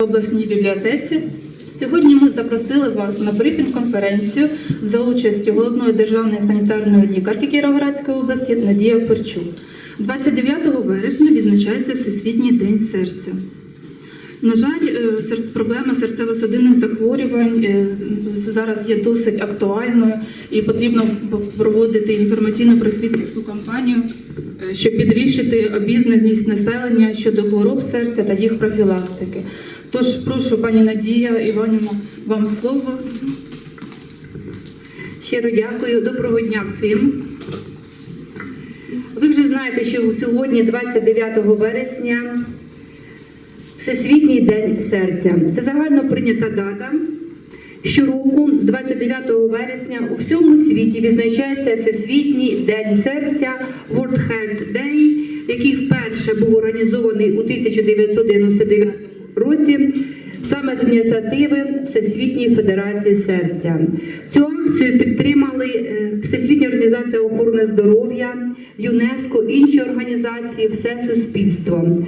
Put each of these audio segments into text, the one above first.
обласній бібліотеці. Сьогодні ми запросили вас на брифінг-конференцію за участю головної державної санітарної лікарки Кіровоградської області Надія Перчук. 29 вересня відзначається Всесвітній день серця. На жаль, е, проблема серцево-судинних захворювань е, зараз є досить актуальною і потрібно проводити інформаційну просвітницьку кампанію, е, щоб підвищити обізнаність населення щодо хвороб серця та їх профілактики. Тож прошу, пані Надія Іванівна, вам слово. Щиро дякую. Доброго дня всім. Ви вже знаєте, що сьогодні, 29 вересня, Всесвітній день серця. Це загально прийнята дата. Щороку, 29 вересня, у всьому світі відзначається Всесвітній день серця World Heart Day, який вперше був організований у 1999 році саме з ініціативи Всесвітньої Федерації серця. Цю акцію підтримали е, Всесвітня організація охорони здоров'я, ЮНЕСКО, інші організації, все суспільство.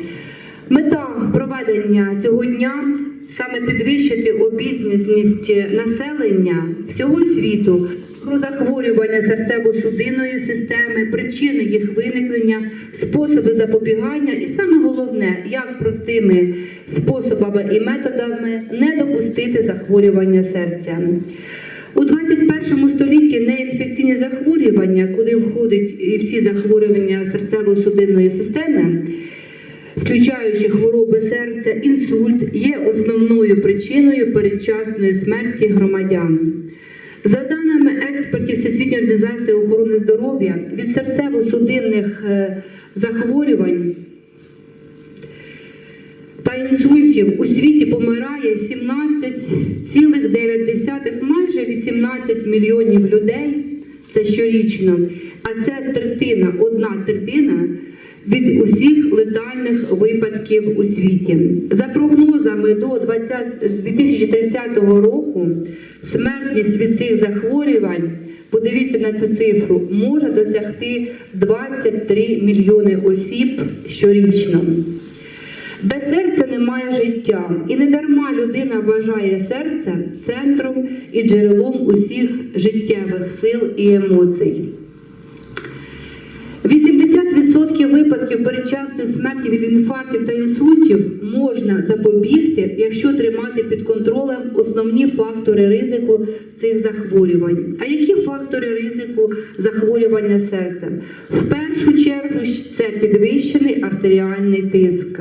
Мета проведення цього дня саме підвищити обізнаність населення всього світу про захворювання серцево-судинної системи, причини їх виникнення, способи запобігання і саме головне, як простими способами і методами не допустити захворювання серця. У 21 столітті неінфекційні захворювання, куди входять всі захворювання серцево-судинної системи, включаючи хвороби серця, інсульт, є основною причиною передчасної смерті громадян. За даними експертів Всесвітньої організації охорони здоров'я, від серцево-судинних е, захворювань та інсультів у світі помирає 17,9, майже 18 мільйонів людей. Це щорічно. А це третина, одна третина від усіх летальних випадків у світі. За прогнозами до 20 2030 року смертність від цих захворювань, подивіться на цю цифру, може досягти 23 мільйони осіб щорічно. Без серця немає життя, і не дарма людина вважає серце центром і джерелом усіх життєвих сил і емоцій. 80% випадків передчасної смерті від інфарктів та інсультів можна запобігти, якщо тримати під контролем основні фактори ризику цих захворювань. А які фактори ризику захворювання серця? В першу чергу це підвищений артеріальний тиск,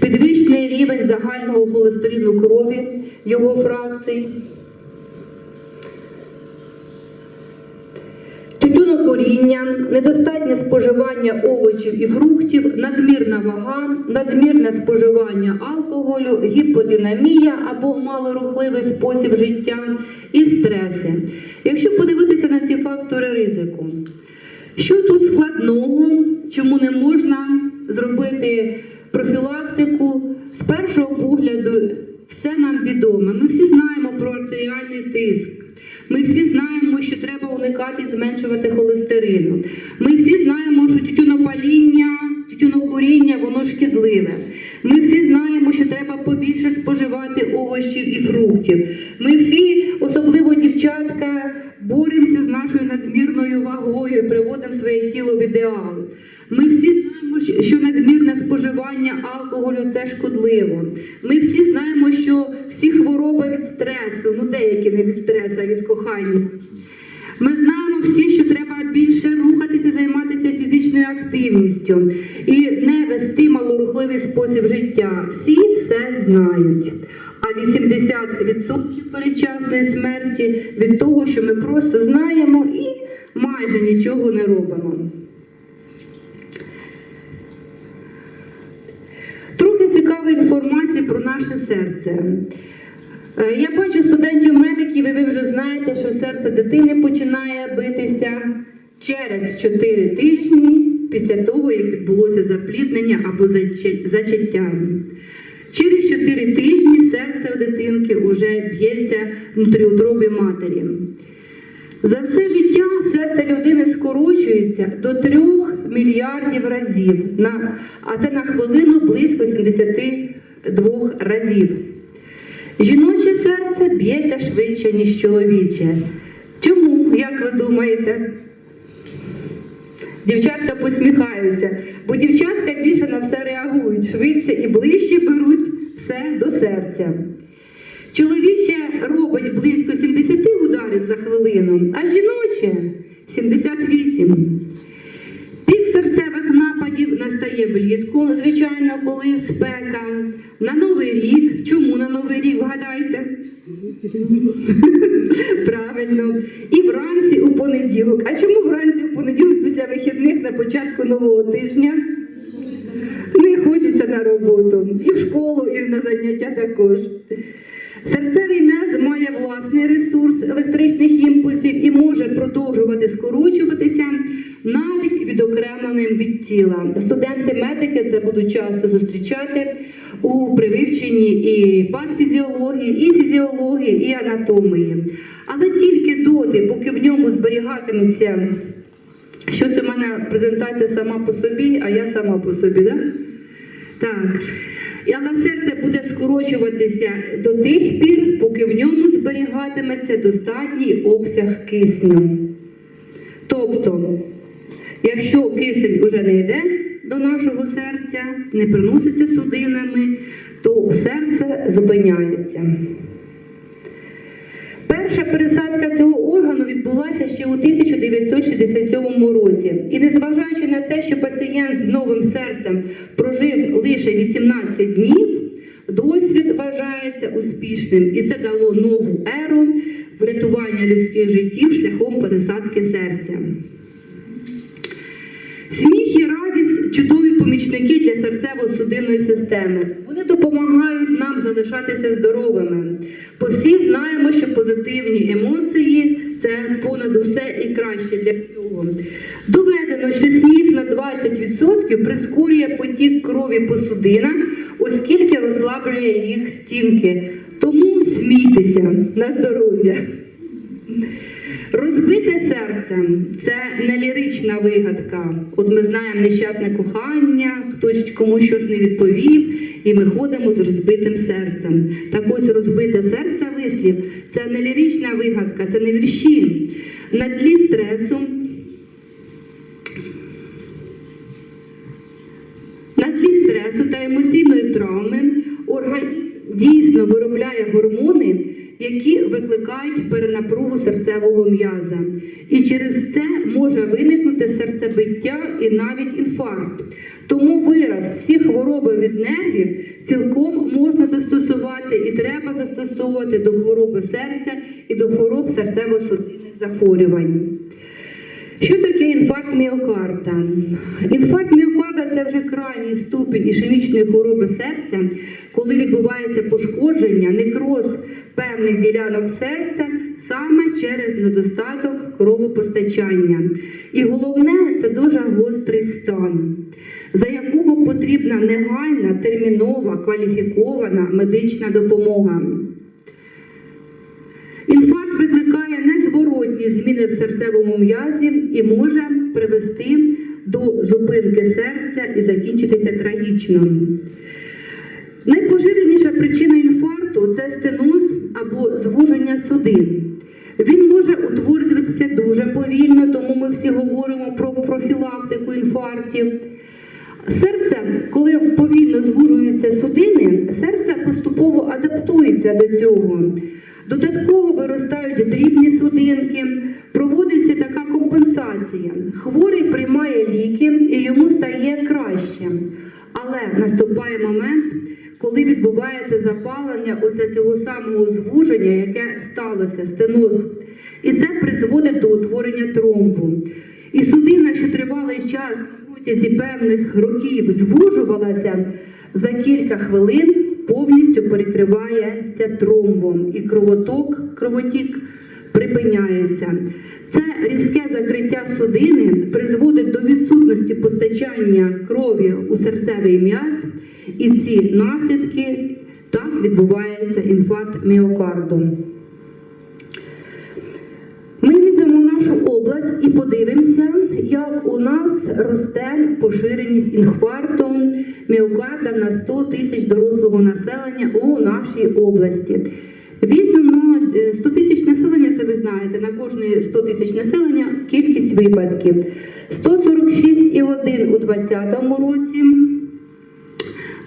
підвищений рівень загального холестерину крові, його фракцій. Тютюнокуріння, недостатнє споживання овочів і фруктів, надмірна вага, надмірне споживання алкоголю, гіподинамія або малорухливий спосіб життя і стреси. Якщо подивитися на ці фактори ризику, що тут складного, чому не можна зробити профілактику з першого погляду, все нам відоме. Ми всі знаємо про артеріальний тиск. Ми всі знаємо, що треба уникати і зменшувати холестерину. Ми всі знаємо, що тютюнопаління, тютюнокуріння, воно шкідливе. Ми всі знаємо, що треба побільше споживати овочів і фруктів. Ми всі, особливо дівчатка, боремося з нашою надмірною вагою, приводимо своє тіло в ідеал. Ми всі знаємо, що надмірне споживання алкоголю це шкодливо. Ми всі знаємо, що всі хвороби від стресу, ну деякі не від стресу, а від кохання. Ми знаємо всі, що треба більше рухатися, займатися фізичною активністю і не вести малорухливий спосіб життя. Всі все знають. А 80% передчасної смерті від того, що ми просто знаємо і майже нічого не робимо. Цікавої інформації про наше серце. Е, Я бачу студентів-медиків, і ви вже знаєте, що серце дитини починає битися через 4 тижні після того, як відбулося запліднення або зача- зачаття. Через 4 тижні серце у дитинки вже б'ється внутріутробі матері. За все життя серце людини скорочується до 3 мільярдів разів, на, а це на хвилину близько 72 разів. Жіноче серце б'ється швидше, ніж чоловіче. Чому, як ви думаєте? Дівчатка посміхаються, бо дівчатка більше на все реагують швидше і ближче беруть все до серця. Чоловіче робить близько 70 ударів за хвилину, а жіноче 78. Пік серцевих нападів настає влітку, звичайно, коли спека. На Новий рік. Чому на Новий рік, вгадайте? Правильно. І вранці у понеділок. А чому вранці у понеділок після вихідних на початку нового тижня? Не хочеться на роботу. І в школу, і на заняття також. Серцевий м'яз має власний ресурс електричних імпульсів і може продовжувати скорочуватися навіть відокремленим від тіла. Студенти-медики це будуть часто зустрічати у прививченні і патфізіології, і фізіології, і анатомії. Але тільки доти, поки в ньому зберігатиметься Щось у мене презентація сама по собі, а я сама по собі, так? Так. І Але серце буде скорочуватися до тих пір, поки в ньому зберігатиметься достатній обсяг кисню. Тобто, якщо кисень вже не йде до нашого серця, не приноситься судинами, то серце зупиняється. Перша пересадка органу ще у 1967 році. І незважаючи на те, що пацієнт з новим серцем прожив лише 18 днів, досвід вважається успішним. І це дало нову еру врятування людських життів шляхом пересадки серця. Сміх і радість чудові помічники для серцево-судинної системи. Вони допомагають нам залишатися здоровими. Бо всі знаємо, що позитивні емоції це понад усе і краще для всього. Доведено, що сміх на 20% прискорює потік крові по судинах, оскільки розслаблює їх стінки. Тому смійтеся на здоров'я. Розбите серце це не лірична вигадка. От ми знаємо нещасне кохання, хтось комусь щось не відповів, і ми ходимо з розбитим серцем. Так ось розбите серце вислів це не лірична вигадка, це не вірші. На тлі стресу. На тлі стресу та емоційної травми організм дійсно виробляє гормони, які викликають перенапругу серцевого м'яза. І через це може виникнути серцебиття і навіть інфаркт. Тому вираз всі хвороби від нервів цілком можна застосувати і треба застосовувати до хвороби серця і до хвороб серцево-судинних захворювань. Що таке інфаркт міокарда? Інфаркт міокарда це вже крайній ступінь ішемічної хвороби серця, коли відбувається пошкодження, некроз певних ділянок серця саме через недостаток кровопостачання. І головне це дуже гострий стан, за якого потрібна негайна, термінова, кваліфікована медична допомога. Інфаркт викликає незворотні зміни в серцевому м'язі і може привести до зупинки серця і закінчитися трагічно. Найпоширеніша причина інфаркту це стеноз або звуження судин. Він може утворюватися дуже повільно, тому ми всі говоримо про профілактику інфарктів. Серце, коли повільно звужуються судини, серце поступово адаптується до цього. Додатково виростають дрібні судинки, проводиться така компенсація. Хворий приймає ліки і йому стає краще. Але наступає момент, коли відбувається запалення оце цього самого звуження, яке сталося, стеноз. І це призводить до утворення тромбу. І судина, що тривалий час протязі певних років звужувалася, за кілька хвилин повністю перекривається тромбом, і кровоток, кровотік припиняється. Це різке закриття судини призводить до відсутності постачання крові у серцевий м'яз, і ці наслідки так відбувається інфаркт міокарду. Ми візьмемо нашу область і подивимося, як у нас росте поширеність інфаркту міокарда на 100 тисяч дорослого населення у нашій області. Е, 100 тисяч населення, це ви знаєте, на кожне 100 тисяч населення кількість випадків. 146,1 у 2020 році.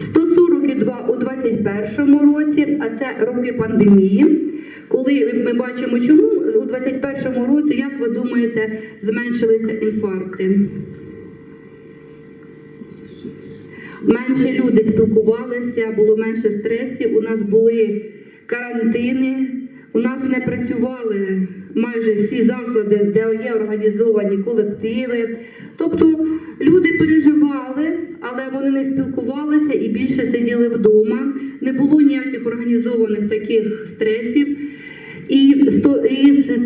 142 у 21 році, а це роки пандемії. Коли ми бачимо, чому у 21 році, як ви думаєте, зменшилися інфаркти? Менше люди спілкувалися, було менше стресів, у нас були карантини, у нас не працювали майже всі заклади, де є організовані колективи. Тобто люди переживали, але вони не спілкувалися і більше сиділи вдома. Не було ніяких організованих таких стресів. І,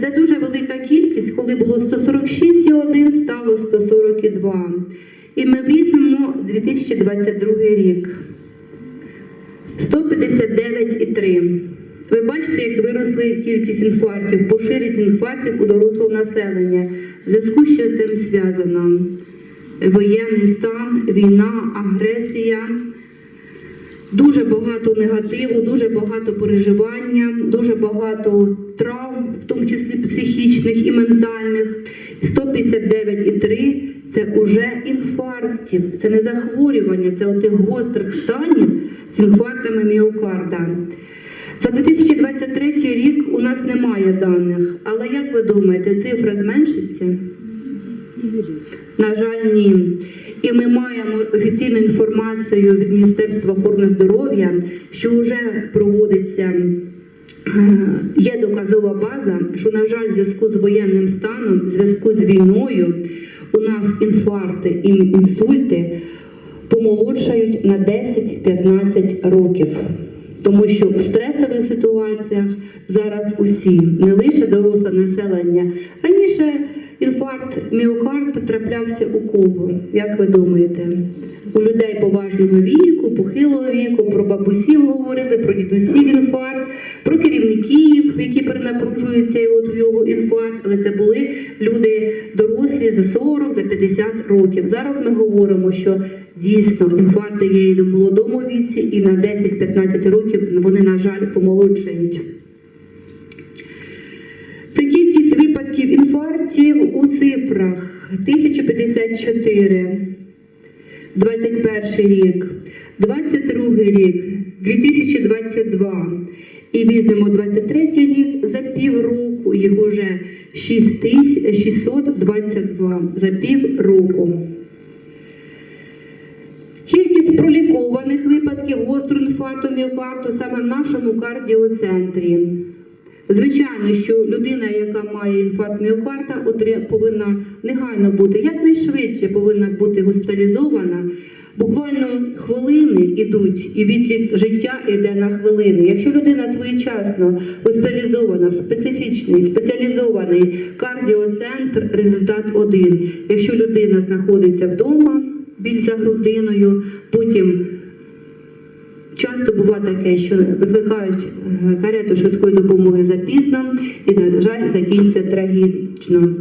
це дуже велика кількість, коли було 146,1, стало 142. І ми візьмемо 2022 рік. 159,3. Ви бачите, як виросли кількість інфарктів, поширить інфарктів у дорослого населення. В зв'язку з цим зв'язано воєнний стан, війна, агресія. Дуже багато негативу, дуже багато переживання, дуже багато травм, в тому числі психічних і ментальних. 159,3 це уже інфарктів, це не захворювання, це отих гострих станів з інфарктами міокарда. За 2023 рік у нас немає даних, але як ви думаєте, цифра зменшиться? На жаль, ні. І ми маємо офіційну інформацію від Міністерства охорони здоров'я, що вже проводиться, е, є доказова база, що, на жаль, в зв'язку з воєнним станом, в зв'язку з війною, у нас інфаркти і інсульти помолодшають на 10-15 років. Тому що в стресових ситуаціях зараз усі, не лише доросле населення. Раніше інфаркт міокард траплявся у кого? Як ви думаєте? У людей поважного віку, похилого віку, про бабусів говорили, про дідусів інфаркт, про керівників, які перенапружуються от в його інфаркт, але це були люди дорослі за 40, за 50 років. Зараз ми говоримо, що дійсно інфаркти є і в молодому віці, і на 10-15 років вони, на жаль, помолодшають. Це кількість випадків інфарктів у цифрах 1054, 21 рік, 22 рік, 2022. І візьмемо 23 рік за півроку, їх уже 6622 за півроку. Кількість пролікованих випадків гострого інфаркту міокарду саме в нашому кардіоцентрі. Звичайно, що людина, яка має інфаркт міокарда, повинна негайно бути якнайшвидше повинна бути госпіталізована. Буквально хвилини йдуть, і відлік життя йде на хвилини. Якщо людина своєчасно госпіталізована в специфічний спеціалізований кардіоцентр, результат один. Якщо людина знаходиться вдома, біль за грудиною, потім Часто буває таке, що викликають е, карету швидкої допомоги запізно і, на жаль, закінчиться трагічно.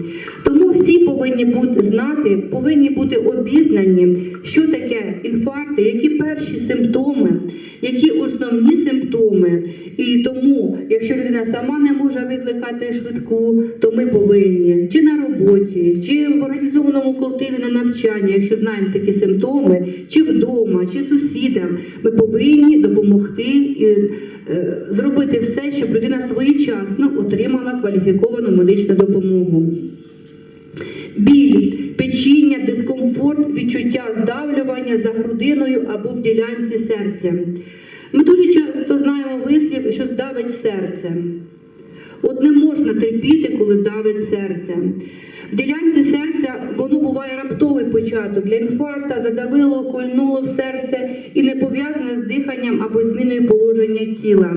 Тому всі повинні бути знати, повинні бути обізнані, що таке інфаркти, які перші симптоми, які основні симптоми. І тому, якщо людина сама не може викликати швидку, то ми повинні чи на роботі, чи в організованому колективі на навчанні, якщо знаємо такі симптоми, чи вдома, чи сусідам, ми повинні допомогти е, зробити все, щоб людина своєчасно отримала кваліфіковану медичну допомогу. Біль, печіння, дискомфорт, відчуття здавлювання за грудиною або в ділянці серця. Ми дуже часто знаємо вислів, що здавить серце. От не можна терпіти, коли давить серце. В ділянці серця воно буває раптовий початок. Для інфаркта задавило, кольнуло в серце і не пов'язане з диханням або зміною положення тіла.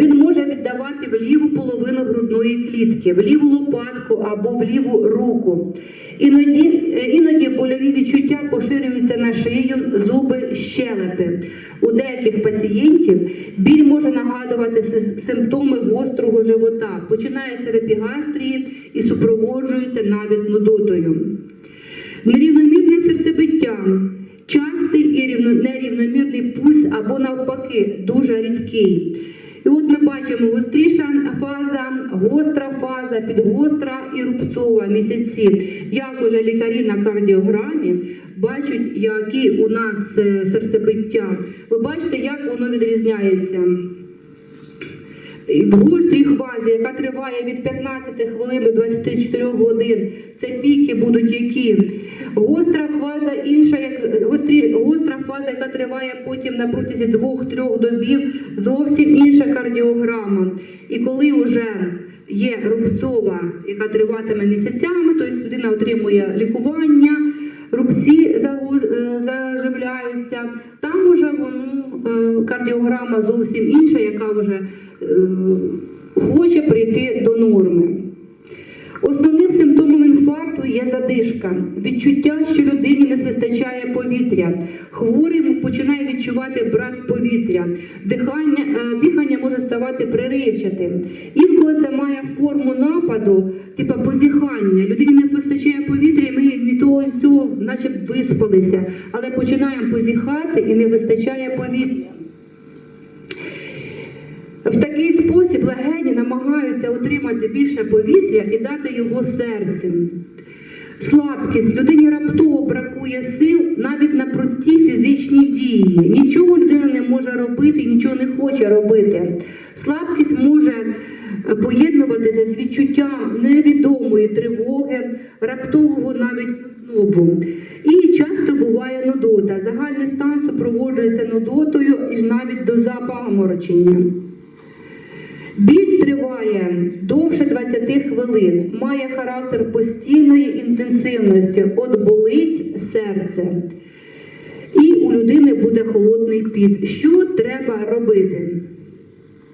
Він може віддавати в ліву половину грудної клітки, в ліву лопатку або в ліву руку. Іноді, е, іноді больові відчуття поширюються на шию, зуби, щелепи. У деяких пацієнтів біль може нагадувати симптоми гострого живота, починається епігастрії і супроводжується навіть нудотою. Нерівномірне серцебиття, частий і нерівномірний пульс або навпаки дуже рідкий. І от ми бачимо гостріша фаза, гостра фаза, підгостра і рубцова місяці. Як уже лікарі на кардіограмі бачать, які у нас е, серцебиття. Ви бачите, як воно відрізняється. В гострій хвазі, яка триває від 15 хвилин до 24 годин, це піки будуть які. Гостра хваза інша, як гострі, фаза, яка триває потім на протязі 2-3 добів, зовсім інша кардіограма. І коли вже є рубцова, яка триватиме місяцями, тобто людина отримує лікування, рубці е, заживляються, там вже воно е, кардіограма зовсім інша, яка вже е, хоче прийти до норми. Основним симптомом інфаркту є задишка, відчуття, що людині не вистачає повітря. Хворий починає відчувати брак повітря, дихання, е, дихання може ставати приривчатим. Інколи це має форму нападу, типу позіхання. Людині не вистачає повітря, і ми ні того, цього, наче виспалися, але починаємо позіхати і не вистачає повітря. В такий спосіб легені намагаються отримати більше повітря і дати його серцю. Слабкість людині раптово бракує сил навіть на прості фізичні дії. Нічого людина не може робити, нічого не хоче робити. Слабкість може е, поєднуватися з відчуттям невідомої тривоги, раптового навіть ознобу. І часто буває нудота. Загальний стан супроводжується нудотою і навіть до запаморочення. Біль триває довше 20 хвилин, має характер постійної інтенсивності, от болить серце. І у людини буде холодний піт. Що треба робити?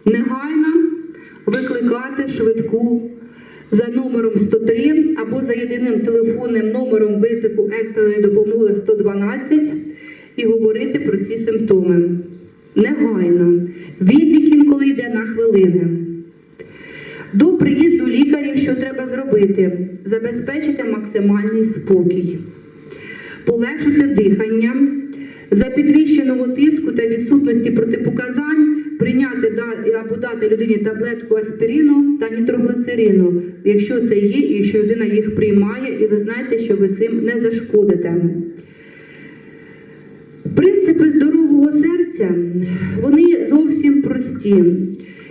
Негайно викликати швидку за номером 103 або за єдиним телефонним номером виклику екстреної допомоги 112 і говорити про ці симптоми. Негайно. Відлік інколи йде на хвилини. До приїзду лікарів, що треба зробити? Забезпечити максимальний спокій, полегшити дихання, за підвищеного тиску та відсутності протипоказань прийняти або дати людині таблетку аспірину та нітроглицерину, якщо це є, і якщо людина їх приймає, і ви знаєте, що ви цим не зашкодите. Принципи здорового серця вони зовсім прості.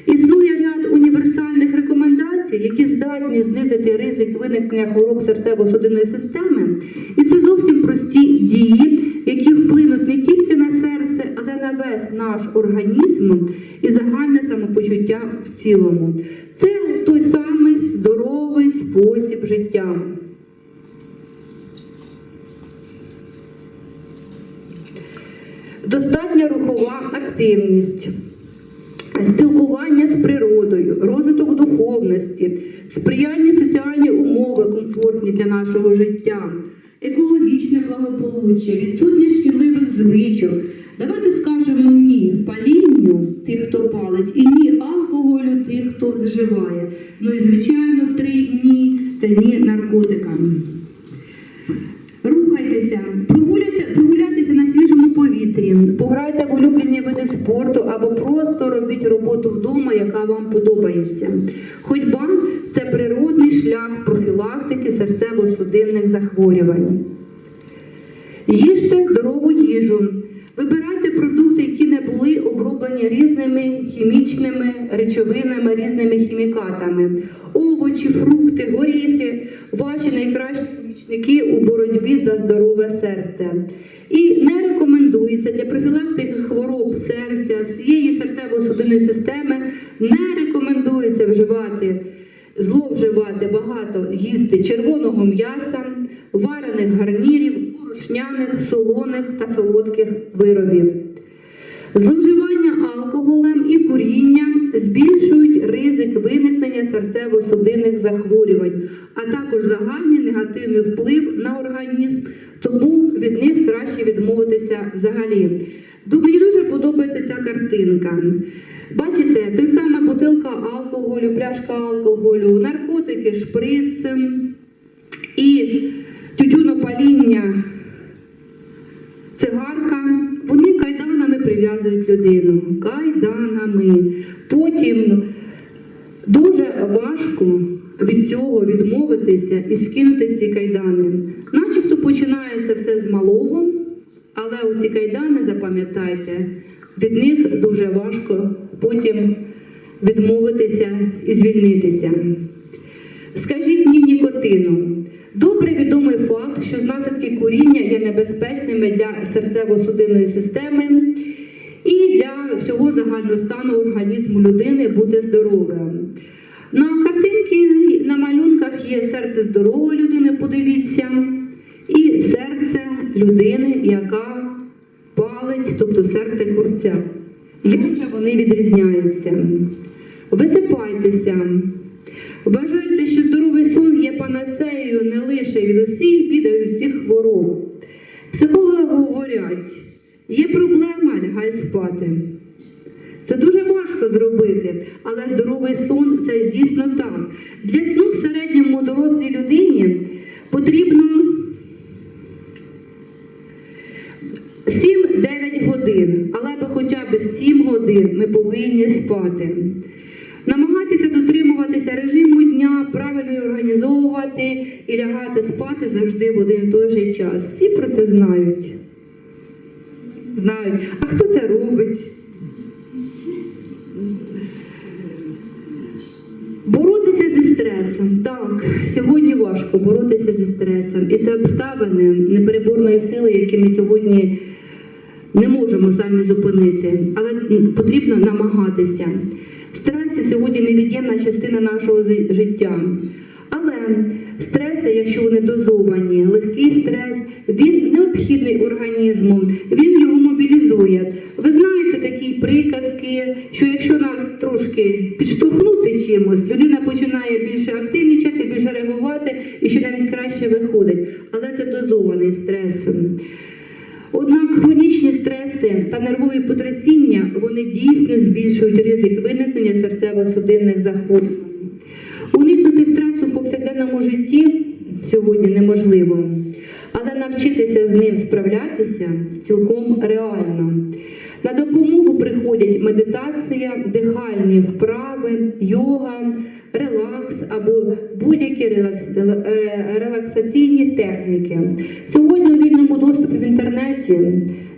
Існує ряд універсальних рекомендацій, які здатні знизити ризик виникнення хвороб серцево-судинної системи. І це зовсім прості дії, які вплинуть не тільки на серце, але на весь наш організм і загальне самопочуття в цілому. Це той самий здоровий спосіб життя. Достатня рухова активність, спілкування з природою, розвиток духовності, сприяльні соціальні умови комфортні для нашого життя, екологічне благополуччя, відсутність шкідливих звичок. Давайте скажемо ні палінню тих, хто палить, і ні алкоголю тих, хто вживає. Ну і звичайно, три ні це ні наркотикам. Спорту або просто робіть роботу вдома, яка вам подобається. Ходьба це природний шлях профілактики серцево-судинних захворювань. Порошняних, солоних та солодких виробів. Зловживання алкоголем і куріння збільшують ризик виникнення серцево-судинних захворювань. а також загальний негативний вплив на організм, тому від них краще відмовитися взагалі. Мені дуже подобається ця картинка. Бачите, той сама бутилка алкоголю, пляшка алкоголю, наркотики, шприц і тютюнопаління цигарка, вони кайданами прив'язують людину. Кайданами. Потім дуже важко від цього відмовитися і скинути ці кайдани. Начебто починається все з малого, але оці кайдани, запам'ятайте, від них дуже важко потім відмовитися і звільнитися. Скажіть ні нікотину. Добре відомий факт, що наслідки куріння є небезпечними для серцево-судинної системи і для всього загального стану організму людини бути здоровим. На картинці, на малюнках є серце здорової людини, подивіться, і серце людини, яка палить, тобто серце курця. Як же вони відрізняються? Висипайтеся. Вважається, що здоровий сон є панацеєю не лише від усіх бід, а й усіх хвороб. Психологи говорять, є проблема, лягай спати. Це дуже важко зробити, але здоровий сон це дійсно так. Для сну в середньому дорослій людині потрібно 7-9 годин, але би хоча б 7 годин ми повинні спати. Намагатися дотримуватися режиму дня, правильно його організовувати і лягати завжди в один і той же час. Всі про це знають. Знають. А хто це робить? Боротися зі стресом. Так, сьогодні важко боротися зі стресом. І це обставини непереборної сили, які ми сьогодні не можемо самі зупинити, але потрібно намагатися. Стрес сьогодні невід'ємна частина нашого життя. Але якщо вони дозовані, легкий стрес, він необхідний організму, він його мобілізує. Ви знаєте такі приказки, що якщо нас трошки підштовхнути чимось, людина починає більше активнічати, більше реагувати і ще навіть краще виходить. Але це дозований стрес. Однак хронічні стреси та нервові потрясіння вони дійсно збільшують ризик виникнення серцево-судинних захворювань. Уникнути стресу в повсякденному житті сьогодні неможливо, але навчитися з ним справлятися цілком реально. На допомогу приходять медитація, дихальні вправи, йога, релакс або будь-які е, релаксаційні техніки. Сьогодні у вільному доступі в інтернеті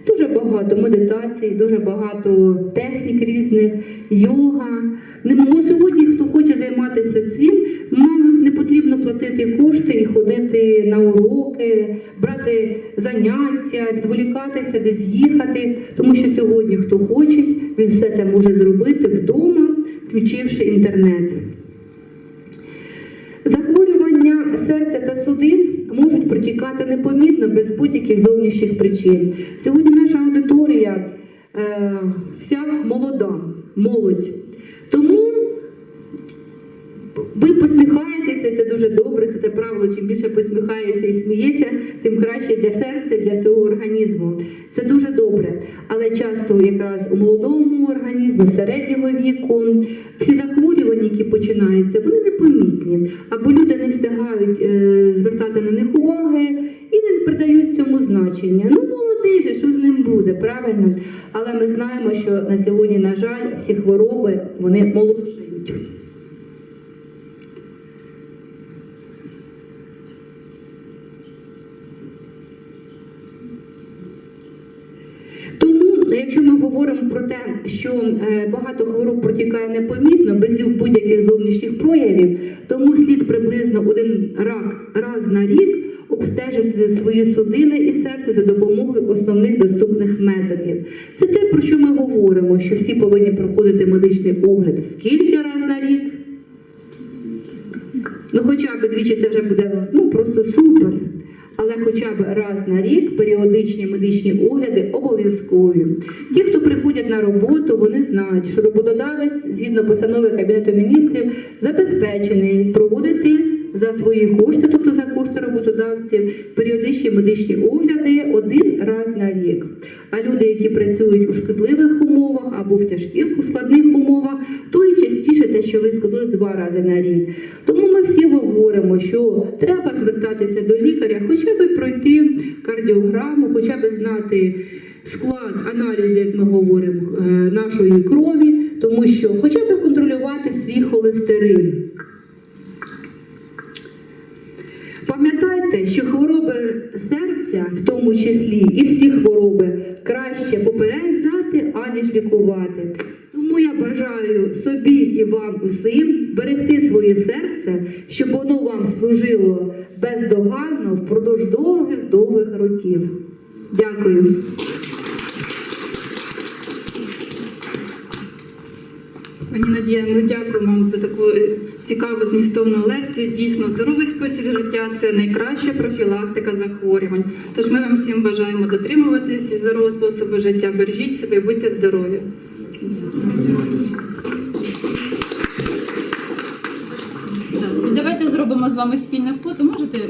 дуже багато медитацій, дуже багато технік різних, йога. Не мо- сьогодні, хто хоче займатися цим, нам не потрібно платити кошти і ходити на уроки, брати заняття, відволікатися, десь їхати, тому що сьогодні хто хоче, він все це може зробити вдома, включивши інтернет. Захворювання серця та судин можуть протікати непомітно без будь-яких зовнішніх причин. Сьогодні наша аудиторія е, вся молода, молодь. Тому ви посміхаєтеся, це дуже добре, це те правило, чим більше посміхається і сміється, тим краще для серця, для всього організму. Це дуже добре. Але часто якраз у молодому організмі, середнього віку, всі захворювання, які починаються, вони непомітні. Або люди не встигають е, звертати на них уваги і не придають цьому значення. Ну, молодий же, що з ним буде, правильно? Але ми знаємо, що на сьогодні, на жаль, всі хвороби вони молодшують. Тому, якщо ми говоримо про те, що е, багато хвороб протікає непомітно, без будь-яких зовнішніх проявів, тому слід приблизно один рак раз на рік обстежити свої судини і серце за допомогою основних доступних методів. Це те, про що ми говоримо, що всі повинні проходити медичний огляд скільки раз на рік. Ну, хоча б двічі це вже буде ну, просто супер. Але хоча б раз на рік періодичні медичні огляди обов'язкові. Ті, хто приходять на роботу, вони знають, що роботодавець згідно постанови Кабінету міністрів забезпечений проводити за свої кошти, тобто за кошти роботодавців, періодичні медичні огляди один раз на рік. А люди, які працюють у шкідливих умовах або в тяжких у складних умовах, то і частіше те, що ви сказали, два рази на рік. Всі говоримо, що треба звертатися до лікаря, хоча б пройти кардіограму, хоча б знати склад аналізу, як ми говоримо, е, нашої крові, тому що хоча б контролювати свій холестерин. Пам'ятайте, що хвороби серця, в тому числі і всі хвороби, краще попереджати, аніж лікувати. Тому я бажаю собі і вам усім берегти своє серце, щоб воно вам служило бездоганно впродовж довгих-довгих років. Дякую. Пані Надія, ми дякуємо вам за таку е, цікаву змістовну лекцію. Дійсно, здоровий спосіб життя це найкраща профілактика захворювань. Тож ми вам всім бажаємо дотримуватись здорового способу життя. Бережіть себе будьте здорові. Так, Давайте зробимо з вами спільне фото. Можете